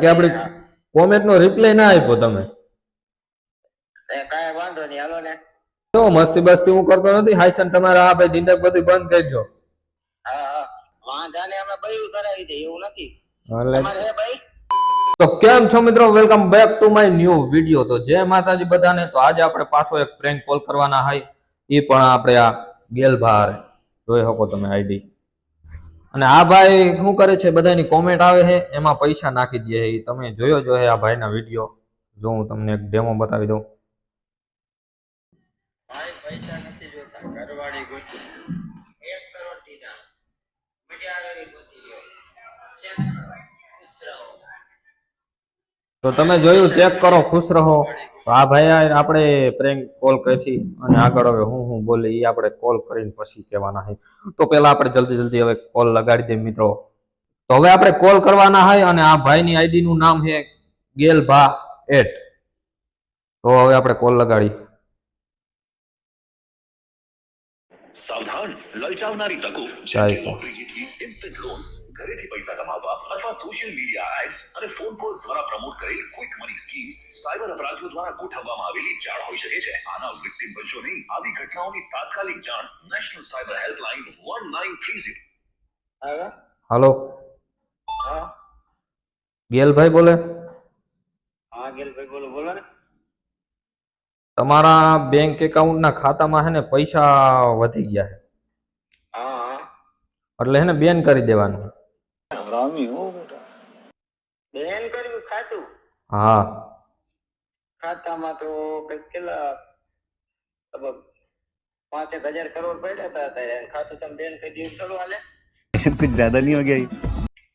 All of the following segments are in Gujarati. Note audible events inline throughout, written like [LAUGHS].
કે આપણે કોમેન્ટ નો રિપ્લાય ના આપ્યો તમે. કાંઈ વાંધો નહીં હાલો ને. તો મસ્તી બસ્તી હું કરતો નથી હાઈસન તમારા આ ભાઈ દિંડક બધું બંધ કરજો હા હા. વાંધાને અમે બયું કરાવી દે એવું નથી. તમારે હે ભાઈ? તો કેમ છો મિત્રો? Welcome back to my new video તો જય માતાજી બધાને. તો આજે આપણે પાછો એક પ્રેન્ક કોલ કરવાના હોય. એ પણ આપણે આ ગેલભાર જોઈ શકો તમે આઈડી અને આ ભાઈ શું કરે છે? બધાની કોમેન્ટ આવે છે. એમાં પૈસા નાખી દે છે. તમે જોયો જો હે આ ભાઈના વીડિયો જો હું તમને એક ડેમો બતાવી દઉં. ભાઈ પૈસા નથી જોતા. કરોડ દીધા. મજા આવે તો તમે જોયું ચેક કરો ખુશ રહો. તો આ ભાઈ આપણે પ્રેન્ક કોલ કરીશી અને આગળ હવે હું હું બોલે એ આપણે કોલ કરીને પછી કહેવાના છે. તો પેલા આપણે જલ્દી જલ્દી હવે કોલ લગાડી દઈએ મિત્રો. તો હવે આપણે કોલ કરવાના હોય અને આ ભાઈની આઈડી નું નામ છે ગેલભા એટ તો હવે આપણે કોલ લગાડી. સાવધાન લલચાવનારી તકો. ઇન્સ્ટન્ટ લોન્સ ઘરેથી પૈસા કમાવવા અથવા સોશિયલ મીડિયા એડ્સ અને ફોન કોલ્સ દ્વારા પ્રમોટ કરેલ ક્વિક મની સ્કીમ્સ સાયબર અપરાધીઓ દ્વારા ગોઠવવામાં આવેલી જાળ હોઈ શકે છે. આના વિક્ટિમ બનશો નહીં. આવી ઘટનાઓની તાત્કાલિક જાણ national cyber helpline one nine three zero હાલો હાલો હા. ગેલભાઈ બોલે? હા ગેલભાઈ બોલો. બોલો ને. તમારા બેંક એકાઉન્ટના ખાતામાં છે ને પૈસા વધી ગયા છે હા હા. એટલે હે ને બેન કરી દેવાનું. હરામી હો બેટા. બેન કર્યું ખાતું હા. ખાતામાં તો કંઈક કેટલા પાંચેક હજાર કરોડ પડ્યા હતા ત્યારે ખાતું તમે બેન કઈ દીધું. ચાલુ હાલે. કુછ જ્યાદા નહીં હો ગયા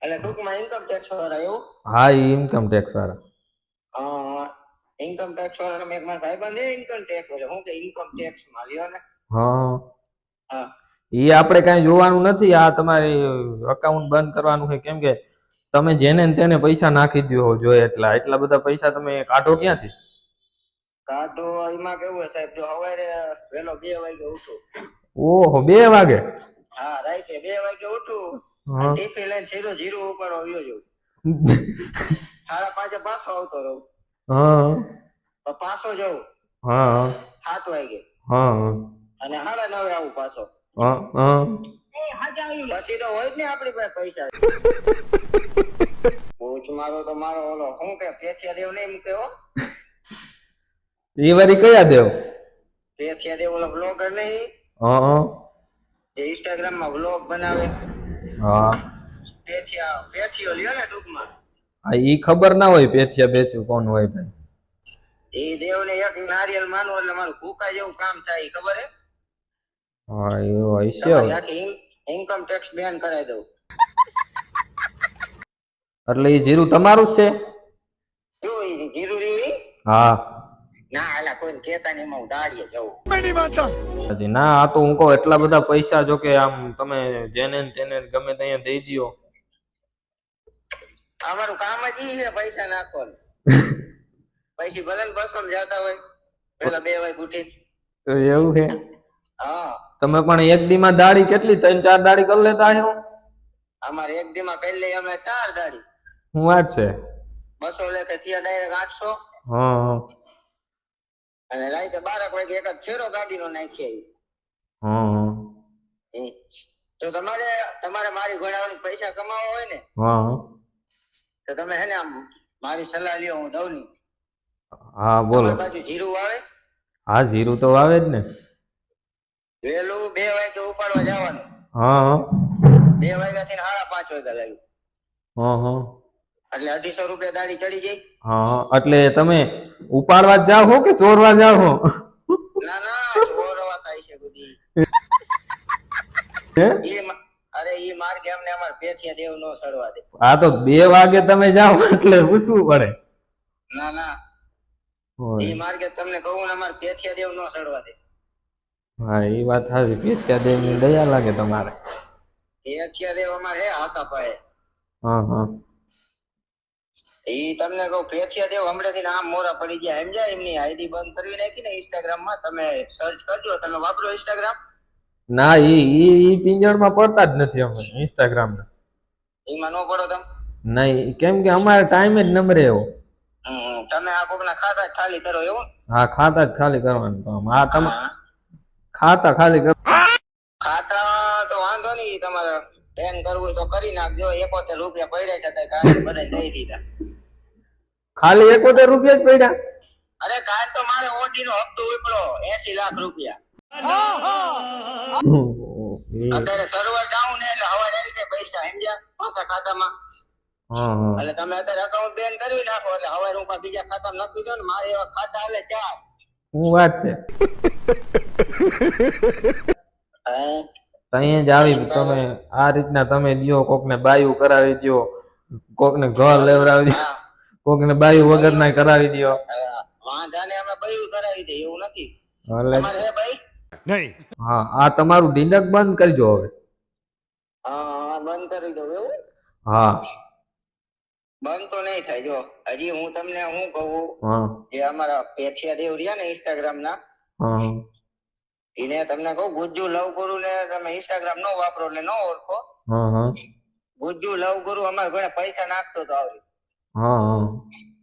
એટલે ટૂંકમાં ઇન્કમ ટેક્સ વાળા એવું? હા ઇન્કમ ટેક્સ વાળા. હા ઇન્કમ ટેક્સ વાળા મેં એક મારા ભાઈ બંધ ઇન્કમ ટેક્સ એટલે હું કે ઇન્કમ ટેક્સમાં લ્યો ને. હા. હા. એ આપણે કાંઈ જોવાનું નથી. આ તમારી અકાઉન્ટ બંધ કરવાનું છે. કેમ કે તમે જેને તેને પૈસા નાખી દો જોઈએ એટલા. એટલા બધા પૈસા તમે કાઢો ક્યાંથી? કાઢો એમાં કેવું હોય સાહેબ? જો સવારે વેલો બે વાગે ઉઠું. ઓહો બે વાગે? હા રાઈતે બે વાગે ઉઠું. ટીપી લઈને સીધો જીરો ઉપર આવ્યો જો [LAUGHS] સાડા પાંચે પાછો આવતો રહું. હા. પાછો જવું હા. સાત વાગે. હા. અને સાડા નવે આવું પાછો. હા હા. પછી તો હોય જ ને આપણી પાસે પૈસા. પૂછ મારો તો મારો ઓલો શું કે પેથિયા દેવ નહીં મૂકે હો? એ વારી કયા દેવ? પેથિયા દેવ ઓલો બ્લોગર નહીં હા જે ઇન્સ્ટાગ્રામમાં વ્લોગ બનાવે. હા. પેથિયા પેથિયો લ્યો ને ટૂંકમાં. હા ઈ ખબર ના હોય પેથિયા બેચું કોણ હોય ભાઈ. એ દેવ ને એક નારિયેલ માનવું એટલે મારું ભૂકા જેવું કામ થાય ઈ ખબર હે? હા એ હોય છે આખી ઇન્કમ ટેક્સ બેન કરાવી દઉં. એટલે એ જીરું તમારું જ છે? જો જીરું રહ્યું હા. ના આલા કોઈને કેતા નહીં હું દાડીએ જવું ના આ તો હું કહું એટલા બધા પૈસા જો કે આમ તમે જેને તેને ગમે ત્યાં દઈ દો અમારું કામ જ ઈ છે પૈસા નાખવાનું. [LAUGHS] પછી ભલે ને બસો જતા હોય પેલા બે વાય ગુઠી તો એવું છે. તમે પણ એક દીમાં દાડી કેટલી? ત્રણ ચાર દાડી કરી લેતા આવ્યો અમારે એક દી માં કરી લઈએ અમે ચાર દાડી હું વાત છે? બસો લેખે થયા ડાયરેક્ટ આઠસો. હા અને રાતે બારક વાગે એક જ ફેરો ગાડીનો નાખીએ હા હા. તો તમારે તમારે મારી ઘોડાવાની પૈસા કમાવા હોય ને હા તો તમે હે ને આમ મારી સલાહ લ્યો હું દઉં ની હા બોલો. બાજુ જીરું આવે? હા જીરું તો આવે જ ને. વહેલું બે વાગે ઉપાડવા જવાનું. હા. હા બે વાગ્યા થી સાડા પાંચ વાગ્યા લાગ્યું. હા હા. એટલે અઢીસો રૂપિયા દાડી ચડી ગઈ. હા હા. એટલે તમે ઉપાડવા જાવ જાઓ કે ચોરવા જાવ હો? ના ના ચોરવા થાય છે બધી. હે? અરે ઈ માર્ગે અમને અમાર પેથિયા દેવ નો સડવા દે. આ તો બે વાગે તમે જાઓ એટલે પૂછવું પડે. ના ના. ઈ માર્ગે તમને કહું ને અમાર પેથિયા દેવ નો સડવા દે. હા એ વાત સારી પેચ્યા દેવની દયા લાગે તમારે. પેથિયા દેવ અમારે હે હાકા પાયે હા હા. ઈ તમને કહું પેથિયા દેવ હમણાંથી આમ મોરા પડી ગયા. સમજ્યા એમની આઈડી બંધ કરી નાખી ને ઇન્સ્ટાગ્રામમાં તમે સર્ચ કરજો. તમે વાપરો ઇન્સ્ટાગ્રામ ના ઈ ઈ ઈ પિંજણમાં પડતા જ નથી અમે ઇન્સ્ટાગ્રામ ના એમાં નો પડો તમે? નહીં કેમ કે અમારે ટાઈમ જ નંબરે એવો. તમે આ કોકના ખાતા જ ખાલી કરો એવું? હા ખાતા જ ખાલી કરવાનું કામ. હા તમે. ખાતા ખાલી કર ખાતા તો વાંધો નહીં તમારે. બેન કરવું તો કરી નાખજો. એકોતેર રૂપિયા પડ્યા છે તે કાલે બધાય દઈ દીધા. ખાલી એકોતેર રૂપિયા જ પડ્યા? અરે કાલ તો મારે ઓડી નો હપ્તો ઉપડો એસી લાખ રૂપિયા. અત્યારે સર્વર ડાઉન એટલે હવા જાય પૈસા સમજ્યા પાછા ખાતામાં. એટલે તમે અત્યારે અકાઉન્ટ બેન કરી નાખો એટલે હવે હું બીજા ખાતામાં નાખી દો ને મારે એવા ખાતા હાલે ચાર. હું વાત છે? અહીંયા જ આવી તમે આ રીતના તમે દ્યો કોકને બાયું કરાવી દો કોકને ઘર લેવડાવી દો કોકને બાયું વગર ના કરાવી દો વાંધાને અમે બયું કરાવી દઈએ એવું નથી તમારે ભાઈ? नहीं હા આ તમારું ઢીંડક બંધ કરજો હવે. હા હા બંધ કરી દો એવું? હા. બંધ તો નહીં થાય જો. હજી હું તમને હું કહું જે અમારા પેથિયા દેવ રહ્યા ને ઇન્સ્ટાગ્રામ ના હા. એને તમને કહું ગુજ્જુ લવ ગુરુ ને તમે ઇન્સ્ટાગ્રામ નો વાપરો એટલે નો ઓળખો. ગુજ્જુ લવ ગુરુ અમારે ઘણા પૈસા નાખતો તો આવડી હા હા.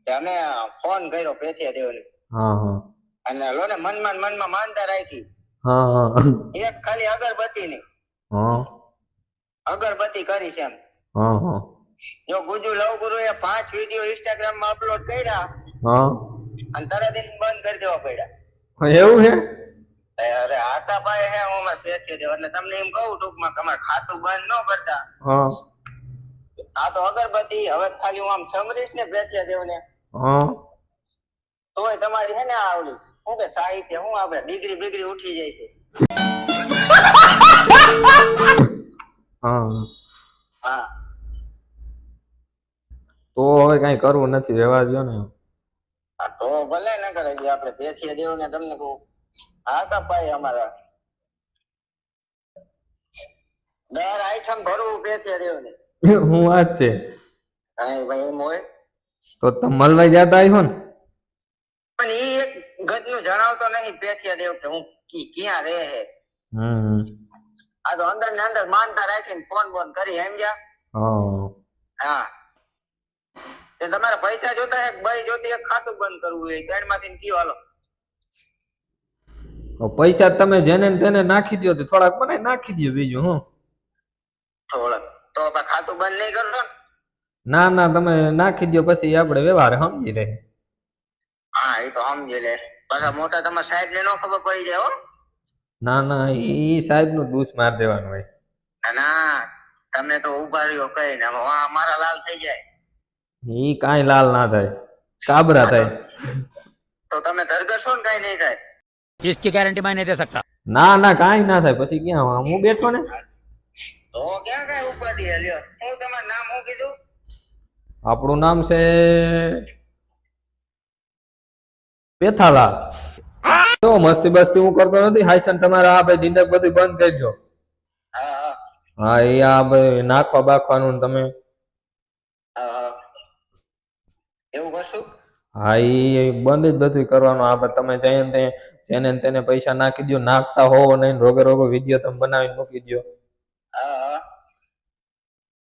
તે અમે ફોન કર્યો પેથિયા દેવ ને હા હા. અને લો ને મનમાં મનમાં માનતા રાખી. એક ખાલી અગરબત્તી ની અગરબત્તી કરી છે એમ જો ગુજુ લવ ગુરુ એ પાંચ વીડિયો ઇન્સ્ટાગ્રામમાં અપલોડ કર્યા અને તરત બંધ કરી દેવા પડ્યા. એવું એ હાથા પાય હે હું અમારે પેથિયા દેવ એટલે તમને એમ કહું ટૂંકમાં કે ખાતું બંધ ન કરતા. હા. આ તો અગરબત્તી હવે ખાલી હું આમ સમરીશ ને પેથિયા દેવ ને. હા. તોય તમારી હે ને આ ઓલી શું કે સાહિત્ય હું આપણે ડિગ્રી બિગ્રી ઉઠી જાય છે? હા. હા. તો હવે કઈ કરવું નથી રહેવા દો ને. તો ભલે ન કરે આપણે બેસીએ દેવ ને તમને કહું. હાથા ભાઈ અમારા. દર આઈટમ ભરવું પેથિયા દેવ ને. હું વાત છે. હા ભાઈ એમ હોય. તો તમલભાઈ જતા આવ્યો ને? પણ એ એક ગજનું જણાવતો નહીં પેથિયા દેવ કે હું ક્યાં રહે હે? હમ. આ તો અંદર ને અંદર માનતા રાખીને ફોન બોન કરી એમ જા હા. તે તમારે પૈસા જોતા હે ભાઈ જોતી એક ખાતું બંધ કરવું હોય ત્રણમાંથી કયો હાલો? તો પૈસા તમે જેને ને તેને નાખી દો તો થોડાક મને નાખી દો બીજું હું. થોડાક. તો આપણે ખાતું બંધ નહીં કરશો ને? ના ના તમે નાખી દો પછી આપણે વ્યવહાર સમજી રહે. હા એ તો સમજી લે. પાછા મોટા તમારા સાહેબ ને નો ખબર પડી જાય હો. ના ના ઈ સાહેબનું દૂસ માર દેવાનું હોય. ના, ના તમે તો ઊભા રહ્યો કઈ ને. મારા લાલ થઈ જાય. ઈ કાંઈ લાલ ના થાય. કાબરા થાય. તો તમે ધરગશો ને કઈ નહીં થાય. इसकी गारंटी मैं नहीं दे सकता ના ના કાંઈ ના થાય પછી ક્યાં હું બેઠો ને તો ક્યાં કઈ ઉપાધિ હે લ્યો હું તમારું નામ શું કીધું આપણું નામ છે પેથાલાલ જો મસ્તી બસ્તી હું કરતો નથી હાઈસન તમારે આ ભાઈ દિંડક બધું બંધ કરજો હા હા હા એ આ ભાઈ નાખવા બાખવાનું ને તમે હા હા એવું કરશું હા એ બંધ જ બધું કરવાનું. આ તમે જઈને તે જેને તેને પૈસા નાખી દો નાખતા હોવો નહીં રોગે રોગો વીડિયો તમે બનાવીને મૂકી દો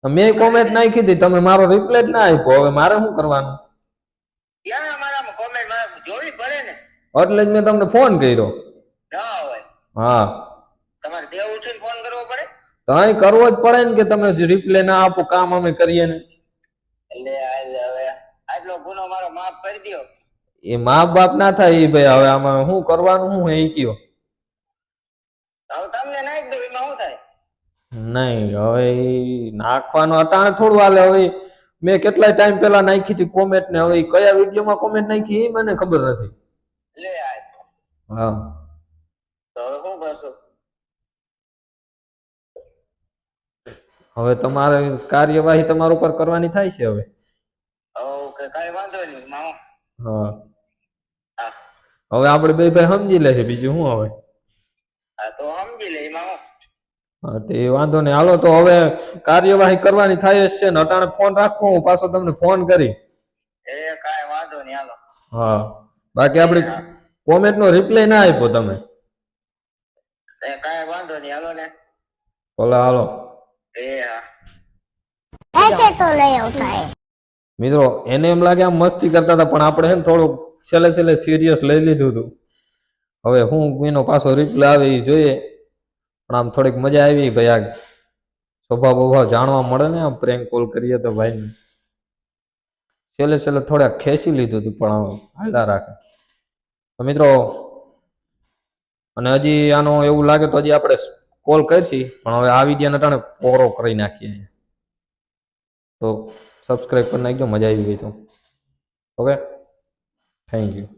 મેં કોમેન્ટ નાખી હતી તમે મારો રિપ્લાય જ ના આપ્યો. હવે મારે શું કરવાનું? એટલે જ મેં તમને ફોન કર્યો. હા. તમારે દેવ ઉઠીને ફોન કરવો પડે? તો અહીં કરવો જ પડે ને કે તમે રિપ્લે ના આપો. કામ અમે કરીએ ને. એટલે હાલ ગુનો મારો માફ કરી દો એ મા બાપ ના થાય એ ભાઈ. હવે આમાં શું કરવાનું શું એ કયો? હવે તમને નાખી દો એમાં શું થાય? નહીં હવે નાખવાનો અટાણ થોડું હાલે. હવે મેં કેટલા ટાઈમ પેલા નાખી હતી કોમેન્ટ ને. હવે કયા વિડીયોમાં કોમેન્ટ નાખી એ મને ખબર નથી. લે આ. હા. તો હવે શું કરશો? હવે તમારે કાર્યવાહી તમારા ઉપર કરવાની થાય છે હવે? વાંધો નહીં હવે આપણે બે ભાઈ સમજી લેશે બીજું શું હવે? તો વાંધો નહીં. હાલો તો હવે કાર્યવાહી કરવાની થાય છે ને અટાણે ફોન રાખો હું પાછો તમને ફોન કરી. એ કાઈ વાંધો નહીં હાલો. હા. બાકી આપણી કોમેન્ટ નો રિપ્લાય ના આપ્યો તમે. એ કાંઈ વાંધો નહીં હાલો ને. ભલે હાલો. એ હા. તો લઈ આવતા મિત્રો, એને એમ લાગે આમ મસ્તી કરતા હતા, પણ આપણે છે ને થોડુંક છેલ્લે છેલ્લે સિરિયસ લઈ લીધું હતું. હવે હું એનો પાછો રિપ્લે આવે એ જોઈએ. પણ આમ થોડીક મજા આવી ભાઈ આ સ્વભાવ બભાવ જાણવા મળે ને આમ પ્રેમ કોલ કરીએ તો ભાઈ છેલ્લે છેલ્લે થોડાક ખેંચી લીધું હતું, પણ હાલા રાખે. તો મિત્રો, અને હજી આનો એવું લાગે તો હજી આપણે કોલ કરશી, પણ હવે આવી ગયા ને પોરો કરી નાખીએ. તો સબસ્ક્રાઈબ કરી નાખજો મજા આવી ગઈ તો. Okay thank you